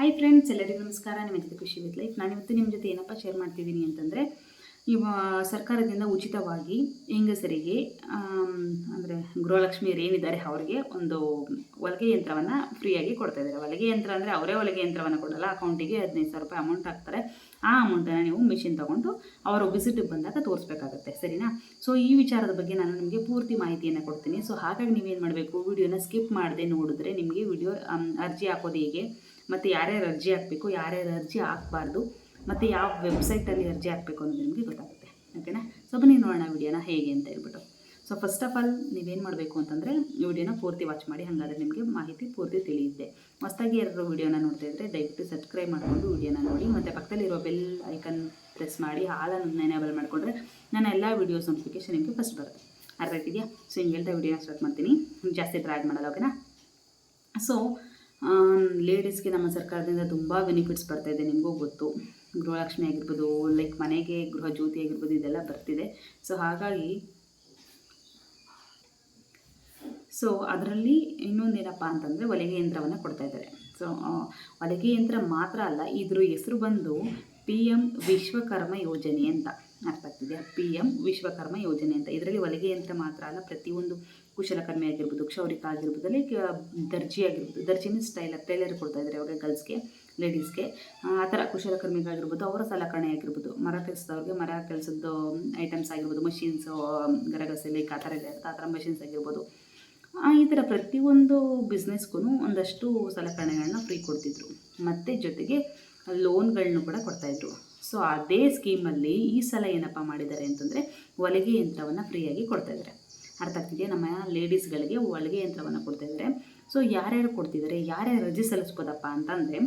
Hi friends ಎಲ್ಲರಿಗೂ ನಮಸ್ಕಾರ. ನಿಮ್ಮ ಜೊತೆ ಖುಷಿ ವಿತ್ ಲೈಫ್. ನಾನು ಇವತ್ತು ನಿಮ್ಮ ಜೊತೆ ಏನಪ್ಪ ಶೇರ್ ಮಾಡ್ತಿದ್ದೀನಿ ಅಂತಂದರೆ, ಇವ ಸರ್ಕಾರದಿಂದ ಉಚಿತವಾಗಿ ಹೆಂಗಸರಿಗೆ ಅಂದರೆ ಗೃಹಲಕ್ಷ್ಮಿಯರು ಏನಿದ್ದಾರೆ ಅವರಿಗೆ ಒಂದು ಹೊಲಿಗೆ ಯಂತ್ರವನ್ನು ಫ್ರೀಯಾಗಿ ಕೊಡ್ತಾ ಇದ್ದಾರೆ. ಹೊಲಿಗೆ ಯಂತ್ರ ಅಂದರೆ ಅವರೇ ಹೊಲಿಗೆ ಯಂತ್ರವನ್ನು ಕೊಡಲ್ಲ. ಅಕೌಂಟಿಗೆ ಹದಿನೈದು ಸಾವಿರ ರೂಪಾಯಿ ಅಮೌಂಟ್ ಹಾಕ್ತಾರೆ. ಆ ಅಮೌಂಟನ್ನು ನೀವು ಮಿಷಿನ್ ತೊಗೊಂಡು ಅವರು ವಿಸಿಟಿಗೆ ಬಂದಾಗ ತೋರಿಸ್ಬೇಕಾಗತ್ತೆ. ಸರಿನಾ? ಸೊ ಈ ವಿಚಾರದ ಬಗ್ಗೆ ನಾನು ನಿಮಗೆ ಪೂರ್ತಿ ಮಾಹಿತಿಯನ್ನು ಕೊಡ್ತೀನಿ. ಸೊ ಹಾಗಾಗಿ ನೀವೇನು ಮಾಡಬೇಕು? ವಿಡಿಯೋನ ಸ್ಕಿಪ್ ಮಾಡದೆ ನೋಡಿದ್ರೆ ನಿಮಗೆ ವಿಡಿಯೋ ಅರ್ಜಿ ಹಾಕೋದು ಹೇಗೆ? ಮತ್ತು ಯಾರ್ಯಾರು ಅರ್ಜಿ ಹಾಕಬೇಕು, ಯಾರ್ಯಾರು ಅರ್ಜಿ ಹಾಕಬಾರ್ದು, ಮತ್ತು ಯಾವ ವೆಬ್ಸೈಟಲ್ಲಿ ಅರ್ಜಿ ಹಾಕಬೇಕು ಅನ್ನೋದು ನಿಮಗೆ ಗೊತ್ತಾಗುತ್ತೆ. ಓಕೆನಾ ಸೊ ಬನ್ನಿ ನೋಡೋಣ ವಿಡಿಯೋನ ಹೇಗೆ ಅಂತ ಹೇಳ್ಬಿಟ್ಟು. ಸೊ ಫಸ್ಟ್ ಆಫ್ ಆಲ್ ನೀವೇನು ಮಾಡಬೇಕು ಅಂತಂದರೆ ವಿಡಿಯೋನ ಪೂರ್ತಿ ವಾಚ್ ಮಾಡಿ, ಹಾಗಾದ್ರೆ ನಿಮಗೆ ಮಾಹಿತಿ ಪೂರ್ತಿ ತಿಳಿಯುತ್ತೆ. ಹೊಸದಾಗಿ ಯಾರು ವಿಡಿಯೋನ ನೋಡ್ತಾ ಇದ್ದರೆ ದಯವಿಟ್ಟು ಸಬ್ಸ್ಕ್ರೈಬ್ ಮಾಡಿಕೊಂಡು ವಿಡಿಯೋನ ನೋಡಿ, ಮತ್ತು ಪಕ್ಕದಲ್ಲಿರುವ ಬೆಲ್ ಐಕನ್ ಪ್ರೆಸ್ ಮಾಡಿ ಹಾಲನ್ನು ಎನೇಬಲ್ ಮಾಡಿಕೊಂಡ್ರೆ ನನ್ನ ಎಲ್ಲ ವೀಡಿಯೋಸ್ ನೋಟಿಫಿಕೇಶನ್ ನಿಮಗೆ ಫಸ್ಟ್ ಬರುತ್ತೆ. ಅರ್ಥ ಇದೆಯಾ ಸೊ ಹಿಂಗೆ ಹೇಳ್ತಾ ವಿಡಿಯೋನ ಸ್ಟಾರ್ಟ್ ಮಾಡ್ತೀನಿ. ಜಾಸ್ತಿ ಡ್ರಾಗ್ ಮಾಡೋಲ್ಲ ಓಕೆನಾ ಸೊ ಲೇಡೀಸ್ಗೆ ನಮ್ಮ ಸರ್ಕಾರದಿಂದ ತುಂಬ ಬೆನಿಫಿಟ್ಸ್ ಇದೆ, ನಿಮಗೂ ಗೊತ್ತು. ಗೃಹಲಕ್ಷ್ಮಿ ಆಗಿರ್ಬೋದು ಲೈಕ್ ಮನೆಗೆ ಗೃಹ ಜ್ಯೋತಿ ಆಗಿರ್ಬೋದು, ಇದೆಲ್ಲ ಬರ್ತಿದೆ. ಸೊ ಹಾಗಾಗಿ ಸೊ ಅದರಲ್ಲಿ ಇನ್ನೊಂದೇನಪ್ಪ ಅಂತಂದರೆ ಹೊಲಿಗೆ ಯಂತ್ರವನ್ನು ಕೊಡ್ತಾ ಇದ್ದಾರೆ. ಸೊ ಹೊಲಿಗೆ ಯಂತ್ರ ಮಾತ್ರ ಅಲ್ಲ, ಇದ್ರ ಹೆಸರು ಬಂದು ಪಿ ಎಂ ವಿಶ್ವಕರ್ಮ ಯೋಜನೆ ಅಂತ ಅರ್ಥ ಆಗ್ತಿದೆ. ಪಿ ಎಂ ವಿಶ್ವಕರ್ಮ ಯೋಜನೆ ಅಂತ. ಇದರಲ್ಲಿ ಹೊಲಿಗೆ ಯಂತ್ರ ಮಾತ್ರ ಅಲ್ಲ, ಪ್ರತಿಯೊಂದು ಕುಶಲಕರ್ಮಿ ಆಗಿರ್ಬೋದು, ಕ್ಷೌರಿಕ ಆಗಿರ್ಬೋದು ಅಲ್ಲಿ ದರ್ಜಿ ಆಗಿರ್ಬೋದು, ದರ್ಜಿ ಮೀನ್ಸ್ ಟೈಲರ್ ಟೈಲರ್ ಕೊಡ್ತಾ ಇದ್ದಾರೆ ಅವಾಗ ಗರ್ಲ್ಸ್ಗೆ ಲೇಡೀಸ್ಗೆ ಆ ಥರ ಕುಶಲಕರ್ಮಿಗಾಗಿರ್ಬೋದು ಅವರ ಸಲಕರಣೆ ಆಗಿರ್ಬೋದು. ಮರ ಕೆಲಸದವ್ರಿಗೆ ಮರ ಕೆಲಸದ್ದು ಐಟಮ್ಸ್ ಆಗಿರ್ಬೋದು ಮಷಿನ್ಸು ಗರಗಸೆ ಲೈಕ್ ಆ ಥರ ಇದೆ, ಆ ಥರ ಮಷಿನ್ಸ್ ಆಗಿರ್ಬೋದು. ಈ ಥರ ಪ್ರತಿಯೊಂದು ಬಿಸ್ನೆಸ್ಗೂ ಒಂದಷ್ಟು ಸಲಕರಣೆಗಳನ್ನ ಫ್ರೀ ಕೊಡ್ತಿದ್ರು. ಮತ್ತು ಜೊತೆಗೆ ಲೋನ್ಗಳನ್ನೂ ಕೂಡ ಕೊಡ್ತಾಯಿದ್ರು ಸೊ ಅದೇ ಸ್ಕೀಮಲ್ಲಿ ಈ ಸಲ ಏನಪ್ಪ ಮಾಡಿದ್ದಾರೆ ಅಂತಂದರೆ ಹೊಲಿಗೆ ಯಂತ್ರವನ್ನು ಫ್ರೀಯಾಗಿ ಕೊಡ್ತಾಯಿದ್ದಾರೆ ಅರ್ಥ ಆಗ್ತಿದೆ ನಮ್ಮ ಲೇಡೀಸ್ಗಳಿಗೆ ಹೊಲಿಗೆ ಯಂತ್ರವನ್ನು ಕೊಡ್ತಾಯಿದ್ದಾರೆ ಸೊ ಯಾರ್ಯಾರು ಕೊಡ್ತಿದ್ದಾರೆ ಯಾರ್ಯಾರು ರಜೆ ಸಲ್ಲಿಸ್ಬೋದಪ್ಪ ಅಂತಂದರೆ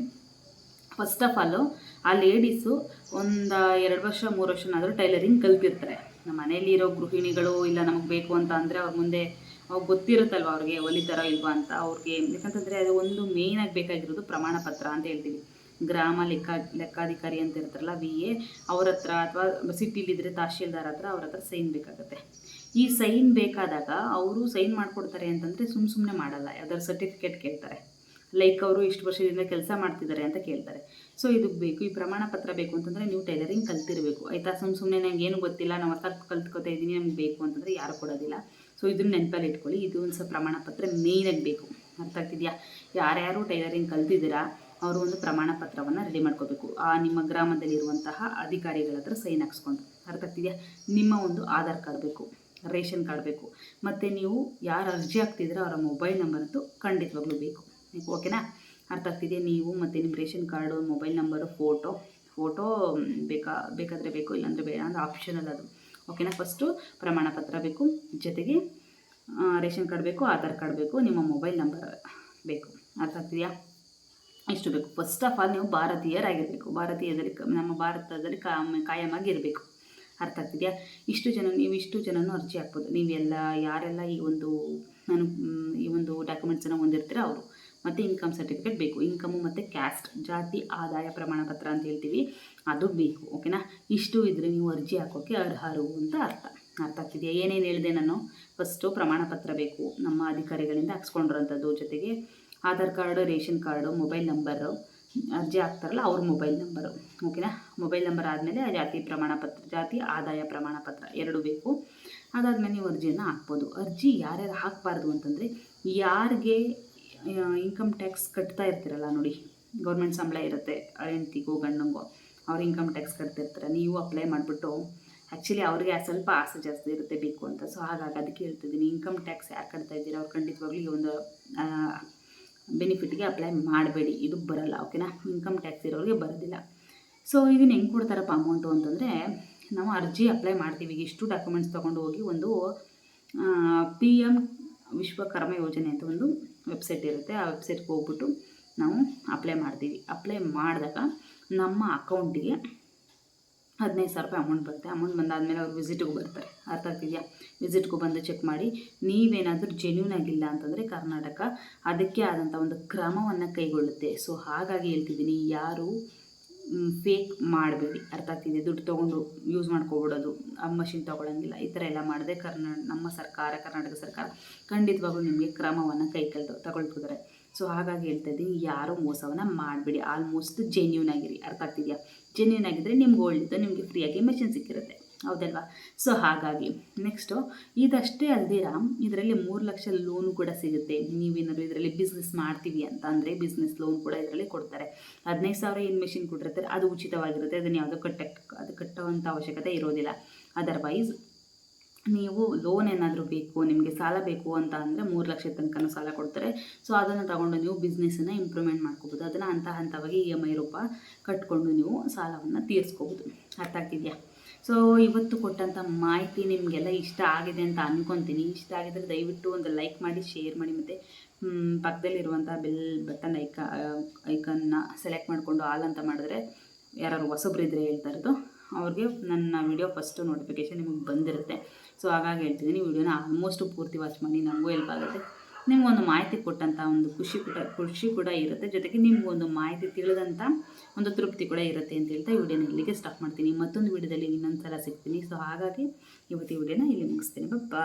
ಫಸ್ಟ್ ಆಫ್ ಆಲು ಆ ಲೇಡೀಸು ಒಂದು ಎರಡು ವರ್ಷ, ಮೂರು ವರ್ಷನಾದರೂ ಟೈಲರಿಂಗ್ ಕಲ್ತಿರ್ತಾರೆ. ನಮ್ಮ ಮನೆಯಲ್ಲಿರೋ ಗೃಹಿಣಿಗಳು ಇಲ್ಲ ನಮಗೆ ಬೇಕು ಅಂತ ಅಂದರೆ ಅವ್ರ ಮುಂದೆ ಅವ್ರು ಗೊತ್ತಿರುತ್ತಲ್ವ ಅವ್ರಿಗೆ ಹೊಲಿತಾರೋ ಇಲ್ವಾ ಅಂತ? ಅವ್ರಿಗೆ ಯಾಕಂತಂದರೆ ಅದು ಒಂದು ಮೇಯ್ನಾಗಿ ಬೇಕಾಗಿರೋದು ಪ್ರಮಾಣ ಪತ್ರ ಅಂತ ಹೇಳ್ತೀವಿ. ಗ್ರಾಮ ಲೆಕ್ಕ, ಲೆಕ್ಕಾಧಿಕಾರಿ ಅಂತ ಇರ್ತಾರಲ್ಲ, ವಿ ಎ ಅವ್ರ ಹತ್ರ ಅಥವಾ ಸಿಟಿಲಿದ್ದರೆ ತಹಶೀಲ್ದಾರ್ ಹತ್ರ ಅವ್ರ ಹತ್ರ ಸೈನ್ ಬೇಕಾಗುತ್ತೆ. ಈ ಸೈನ್ ಬೇಕಾದಾಗ ಅವರು ಸೈನ್ ಮಾಡಿಕೊಡ್ತಾರೆ ಅಂತಂದರೆ ಸುಮ್ಮ ಸುಮ್ಮನೆ ಮಾಡಲ್ಲ, ಯಾವ್ದಾದ್ರು ಸರ್ಟಿಫಿಕೇಟ್ ಕೇಳ್ತಾರೆ. ಲೈಕ್ ಅವರು ಇಷ್ಟು ವರ್ಷದಿಂದ ಕೆಲಸ ಮಾಡ್ತಿದ್ದಾರೆ ಅಂತ ಕೇಳ್ತಾರೆ. ಸೊ ಇದಕ್ಕೆ ಬೇಕು, ಈ ಪ್ರಮಾಣ ಪತ್ರ ಬೇಕು ಅಂತಂದರೆ ನೀವು ಟೈಲರಿಂಗ್ ಕಲ್ತಿರಬೇಕು. ಆಯಿತಾ ಸುಮ್ಮ ಸುಮ್ಮನೆ ನಂಗೆ ಏನು ಗೊತ್ತಿಲ್ಲ, ನಾವು ಹೊಸ ಕಲ್ತ್ಕೊತಾ ಇದ್ದೀನಿ, ನಮ್ಗೆ ಬೇಕು ಅಂತಂದರೆ ಯಾರು ಕೊಡೋದಿಲ್ಲ. ಸೊ ಇದನ್ನ ನೆನಪಲ್ಲಿ ಇಟ್ಕೊಳ್ಳಿ, ಇದು ಒಂದು ಸಹ ಪ್ರಮಾಣ ಪತ್ರ ಮೇಯ್ನಾಗಿ ಬೇಕು. ಅರ್ಥ ಆಗ್ತಿದೆಯಾ? ಯಾರ್ಯಾರು ಟೈಲರಿಂಗ್ ಕಲ್ತಿದ್ದೀರಾ ಅವರು ಒಂದು ಪ್ರಮಾಣ ಪತ್ರವನ್ನು ರೆಡಿ ಮಾಡ್ಕೋಬೇಕು. ಆ ನಿಮ್ಮ ಗ್ರಾಮದಲ್ಲಿರುವಂತಹ ಅಧಿಕಾರಿಗಳ ಹತ್ರ ಸೈನ್ ಹಾಕ್ಸ್ಕೊಂಡು. ಅರ್ಥ ಆಗ್ತಿದೆಯಾ? ನಿಮ್ಮ ಒಂದು ಆಧಾರ್ ಕಾರ್ಡ್ ಬೇಕು, ರೇಷನ್ ಕಾರ್ಡ್ ಬೇಕು, ಮತ್ತು ನೀವು ಯಾರು ಅರ್ಜಿ ಹಾಕ್ತಿದ್ರೆ ಅವರ ಮೊಬೈಲ್ ನಂಬರ್ ಅಂತೂ ಖಂಡಿತವಾಗ್ಲೂ ಬೇಕು. ಓಕೆನಾ ಅರ್ಥ ಆಗ್ತಿದೆ ನೀವು ಮತ್ತು ನಿಮ್ಮ ration card, mobile number photo photo ಬೇಕಾ, ಬೇಕಾದರೆ ಬೇಕು, ಇಲ್ಲಾಂದರೆ ಬೇಡ ಅಂದರೆ ಆಪ್ಷನಲ್ ಅದು. ಓಕೆನಾ ಫಸ್ಟು ಪ್ರಮಾಣ ಪತ್ರ ಬೇಕು, ಜೊತೆಗೆ ರೇಷನ್ ಕಾರ್ಡ್ ಬೇಕು, ಆಧಾರ್ ಕಾರ್ಡ್ ಬೇಕು, ನಿಮ್ಮ ಮೊಬೈಲ್ ನಂಬರ್ ಬೇಕು. ಅರ್ಥ ಆಗ್ತಿದೆಯಾ? ಇಷ್ಟು ಬೇಕು. ಫಸ್ಟ್ ಆಫ್ ಆಲ್ ನೀವು ಭಾರತೀಯರಾಗಿರಬೇಕು. ಭಾರತೀಯದಲ್ಲಿ ನಮ್ಮ ಭಾರತದಲ್ಲಿ ಕಾಯಮಾಗಿ ಇರಬೇಕು ಅರ್ಥ ಆಗ್ತಿದೆಯಾ? ಇಷ್ಟು ಜನ, ನೀವು ಇಷ್ಟು ಜನನೂ ಅರ್ಜಿ ಹಾಕ್ಬೋದು. ನೀವೆಲ್ಲ, ಯಾರೆಲ್ಲ ಈ ಒಂದು, ನಾನು ಈ ಒಂದು ಡಾಕ್ಯುಮೆಂಟ್ಸನ್ನು ಹೊಂದಿರ್ತೀರ ಅವರು. ಮತ್ತು ಇನ್ಕಮ್ ಸರ್ಟಿಫಿಕೇಟ್ ಬೇಕು. ಇನ್ಕಮು ಮತ್ತು ಕ್ಯಾಸ್ಟ್ ಜಾತಿ, ಆದಾಯ ಪ್ರಮಾಣ ಪತ್ರ ಅಂತ ಹೇಳ್ತೀವಿ. ಅದು ಬೇಕು ಓಕೆನಾ ಇಷ್ಟು ಇದ್ದರೆ ನೀವು ಅರ್ಜಿ ಹಾಕೋಕ್ಕೆ ಅರ್ಹರು ಅಂತ ಅರ್ಥ. ಅರ್ಥ ಆಗ್ತಿದೆಯಾ? ಏನೇನು ಹೇಳಿದೆ ನಾನು? ಫಸ್ಟು ಪ್ರಮಾಣ ಪತ್ರ ಬೇಕು. ನಮ್ಮ ಅಧಿಕಾರಿಗಳಿಂದ ಹಾಕ್ಸ್ಕೊಂಡಿರೋಂಥದ್ದು ಜೊತೆಗೆ Aadhaar card, ration card, mobile number, ಅರ್ಜಿ ಹಾಕ್ತಾರಲ್ಲ ಅವ್ರ ಮೊಬೈಲ್ ನಂಬರು, ಓಕೆನಾ? ಮೊಬೈಲ್ ನಂಬರ್ ಆದಮೇಲೆ ಜಾತಿ ಪ್ರಮಾಣ ಪತ್ರ, ಜಾತಿ ಆದಾಯ ಪ್ರಮಾಣ ಪತ್ರ ಎರಡು ಬೇಕು. ಅದಾದಮೇಲೆ ನೀವು ಅರ್ಜಿಯನ್ನು ಹಾಕ್ಬೋದು. ಅರ್ಜಿ ಯಾರ್ಯಾರು ಹಾಕಬಾರ್ದು ಅಂತಂದರೆ ಯಾರಿಗೆ ಇನ್ಕಮ್ ಟ್ಯಾಕ್ಸ್ ಕಟ್ತಾ ಇರ್ತೀರಲ್ಲ ನೋಡಿ, ಗೌರ್ಮೆಂಟ್ ಸಂಬಳ ಇರುತ್ತೆ ಹೆಂಡ್ತಿಗೂ ಗಂಡಂಗೋ, ಅವ್ರು ಇನ್ಕಮ್ ಟ್ಯಾಕ್ಸ್ ಕಟ್ತಿರ್ತಾರೆ, ನೀವು ಅಪ್ಲೈ ಮಾಡಿಬಿಟ್ಟು ಆ್ಯಕ್ಚುಲಿ ಅವ್ರಿಗೆ ಸ್ವಲ್ಪ ಆಸೆ ಜಾಸ್ತಿ ಇರುತ್ತೆ ಬೇಕು ಅಂತ. ಸೊ ಹಾಗಾಗಿ ಅದಕ್ಕೆ ಹೇಳ್ತಿದ್ದೀನಿ ಇನ್ಕಮ್ ಟ್ಯಾಕ್ಸ್ ಯಾರು ಕಟ್ತಾ ಇದ್ದೀರಾ, ಅವ್ರು ಖಂಡಿತವಾಗ್ಲೂ ಈ ಒಂದು ಬೆನಿಫಿಟ್ಗೆ ಅಪ್ಲೈ ಮಾಡಬೇಡಿ. ಇದು ಬರಲ್ಲ, ಓಕೆನಾ? ಇನ್ಕಮ್ ಟ್ಯಾಕ್ಸ್ ಇರೋರಿಗೆ ಬರೋದಿಲ್ಲ. ಸೊ ಇದನ್ನು ಹೆಂಗೆ ಕೊಡ್ತಾರಪ್ಪ ಅಮೌಂಟು ಅಂತಂದರೆ, ನಾವು ಅರ್ಜಿ ಅಪ್ಲೈ ಮಾಡ್ತೀವಿ. ಇಷ್ಟು ಡಾಕ್ಯುಮೆಂಟ್ಸ್ ತೊಗೊಂಡು ಹೋಗಿ ಒಂದು ಪಿ ಎಂ ವಿಶ್ವಕರ್ಮ ಯೋಜನೆ ಅಂತ ಒಂದು ವೆಬ್ಸೈಟ್ ಇರುತ್ತೆ. ಆ ವೆಬ್ಸೈಟ್ಗೆ ಹೋಗ್ಬಿಟ್ಟು ನಾವು ಅಪ್ಲೈ ಮಾಡ್ತೀವಿ. ಅಪ್ಲೈ ಮಾಡಿದಾಗ ನಮ್ಮ ಅಕೌಂಟಿಗೆ ಹದಿನೈದು ಸಾವಿರ ರೂಪಾಯಿ ಅಮೌಂಟ್ ಬರುತ್ತೆ. ಅಮೌಂಟ್ ಬಂದಾದಮೇಲೆ ಅವ್ರು ವಿಸಿಟ್ಗೂ ಬರ್ತಾರೆ. ಅರ್ಥ ಆಗ್ತಿದೆಯಾ? ವಿಸಿಟ್ಗೂ ಬಂದು ಚೆಕ್ ಮಾಡಿ. ನೀವೇನಾದರೂ ಜೆನ್ಯೂನ್ ಆಗಿಲ್ಲ ಅಂತಂದರೆ ಕರ್ನಾಟಕ ಅದಕ್ಕೆ ಆದಂಥ ಒಂದು ಕ್ರಮವನ್ನು ಕೈಗೊಳ್ಳುತ್ತೆ. ಸೊ ಹಾಗಾಗಿ ಹೇಳ್ತಿದ್ದೀನಿ, ಯಾರು ಫೇಕ್ ಮಾಡಬೇಡಿ. ಅರ್ಥ ಆಗ್ತಿದೆ? ದುಡ್ಡು ತೊಗೊಂಡು ಯೂಸ್ ಮಾಡ್ಕೊಬಿಡೋದು, ಆ ಮಷಿನ್ ತೊಗೊಳಂಗಿಲ್ಲ. ಈ ಥರ ಎಲ್ಲ ಮಾಡದೆ ಕರ್ನಾ, ನಮ್ಮ ಸರ್ಕಾರ, ಕರ್ನಾಟಕ ಸರ್ಕಾರ ಖಂಡಿತವಾಗ್ಲೂ ನಿಮಗೆ ಕ್ರಮವನ್ನು ಕೈ ತಗೊಳ್ತಿದ್ದಾರೆ. ಸೊ ಹಾಗಾಗಿ ಹೇಳ್ತಾ ಇದ್ದೀನಿ ಯಾರೂ ಮೋಸವನ್ನು ಮಾಡಬೇಡಿ. ಆಲ್ಮೋಸ್ಟ್ ಜೆನ್ಯೂನ್ ಆಗಿರಿ. ಅರ್ಥ ಆಗ್ತಿದೆಯಾ? ಜೆನ್ಯೂನ್ ಆಗಿದ್ದರೆ ನಿಮ್ಗೆ ಒಳ್ಳೆಯದು ನಿಮಗೆ ಫ್ರೀಯಾಗಿ ಮೆಷಿನ್ ಸಿಕ್ಕಿರುತ್ತೆ. ಹೌದಲ್ವಾ? ಸೊ ಹಾಗಾಗಿ ನೆಕ್ಸ್ಟು ಇದಷ್ಟೇ ಅಲ್ದಿರ ಇದರಲ್ಲಿ ಮೂರು ಲಕ್ಷ ಲೋನು ಕೂಡ ಸಿಗುತ್ತೆ. ನೀವೇನಾದ್ರು ಇದರಲ್ಲಿ ಬಿಸ್ನೆಸ್ ಮಾಡ್ತೀವಿ ಅಂತ ಅಂದರೆ ಬಿಸ್ನೆಸ್ ಲೋನ್ ಕೂಡ ಇದರಲ್ಲಿ ಕೊಡ್ತಾರೆ. ಹದಿನೈದು ಸಾವಿರ ಏನು ಮೆಷಿನ್ ಕೊಟ್ಟಿರ್ತಾರೆ, ಅದು ಉಚಿತವಾಗಿರುತ್ತೆ. ಅದನ್ನು ಯಾವುದೋ ಕಟ್ಟಕ್ಕೆ ಅದು ಕಟ್ಟುವಂಥ ಅವಶ್ಯಕತೆ ಇರೋದಿಲ್ಲ. ಅದರ್ವೈಸ್ ನೀವು ಲೋನ್ ಏನಾದರೂ ಬೇಕು, ನಿಮಗೆ ಸಾಲ ಬೇಕು ಅಂತ ಅಂದರೆ ಮೂರು ಲಕ್ಷ ತನಕ ಸಾಲ ಕೊಡ್ತಾರೆ. ಸೊ ಅದನ್ನು ತಗೊಂಡು ನೀವು ಬಿಸ್ನೆಸ್ಸನ್ನು ಇಂಪ್ರೂವ್ಮೆಂಟ್ ಮಾಡ್ಕೋಬೋದು. ಅದನ್ನು ಹಂತ ಹಂತವಾಗಿ ಇ ಎಂ ಐ ರೂಪ ಕಟ್ಕೊಂಡು ನೀವು ಸಾಲವನ್ನು ತೀರಿಸ್ಕೋಬೋದು. ಅರ್ಥ ಆಗ್ತಿದೆಯಾ? ಸೊ ಇವತ್ತು ಕೊಟ್ಟಂಥ ಮಾಹಿತಿ ನಿಮಗೆಲ್ಲ ಇಷ್ಟ ಆಗಿದೆ ಅಂತ ಅಂದ್ಕೊತೀನಿ ಇಷ್ಟ ಆಗಿದ್ರೆ ದಯವಿಟ್ಟು ಒಂದು ಲೈಕ್ ಮಾಡಿ ಶೇರ್ ಮಾಡಿ ಮತ್ತು ಪಕ್ಕದಲ್ಲಿರುವಂಥ ಬೆಲ್ ಬಟನ್ ಐಕ ಐಕನ್ನ ಸೆಲೆಕ್ಟ್ ಮಾಡಿಕೊಂಡು ಆಲ್ ಅಂತ ಮಾಡಿದ್ರೆ ಯಾರು ಹೊಸಬ್ರಿದ್ರೆ ಹೇಳ್ತಾ ಇರೋದು. ಅವ್ರಿಗೆ ನನ್ನ ವಿಡಿಯೋ ಫಸ್ಟು ನೋಟಿಫಿಕೇಷನ್ ನಿಮಗೆ ಬಂದಿರುತ್ತೆ. ಸೊ ಹಾಗಾಗಿ ಹೇಳ್ತಿದ್ದೀನಿ ವಿಡಿಯೋನ ಆಲ್ಮೋಸ್ಟ್ ಪೂರ್ತಿ ವಾಚ್ ಮಾಡಿ ನನಗೂ ಹೆಲ್ಪ್ ಆಗುತ್ತೆ. ನಿಮಗೊಂದು ಮಾಹಿತಿ ಕೊಟ್ಟಂಥ ಒಂದು ಖುಷಿ ಕೂಡ ಖುಷಿ ಕೂಡ ಇರುತ್ತೆ. ಜೊತೆಗೆ ನಿಮಗೊಂದು ಮಾಹಿತಿ ತಿಳಿದಂಥ ಒಂದು ತೃಪ್ತಿ ಕೂಡ ಇರುತ್ತೆ ಅಂತ ಹೇಳ್ತಾ ವಿಡಿಯೋನ ಇಲ್ಲಿಗೆ ಸ್ಟಾಪ್ ಮಾಡ್ತೀನಿ. ಮತ್ತೊಂದು ವಿಡಿಯೋದಲ್ಲಿ ಇನ್ನೊಂದು ಸಲ ಸಿಗ್ತೀನಿ. ಸೊ ಹಾಗಾಗಿ ಇವತ್ತು ವಿಡಿಯೋನ ಇಲ್ಲಿ ಮುಗಿಸ್ತೀನಿ. ಬಾ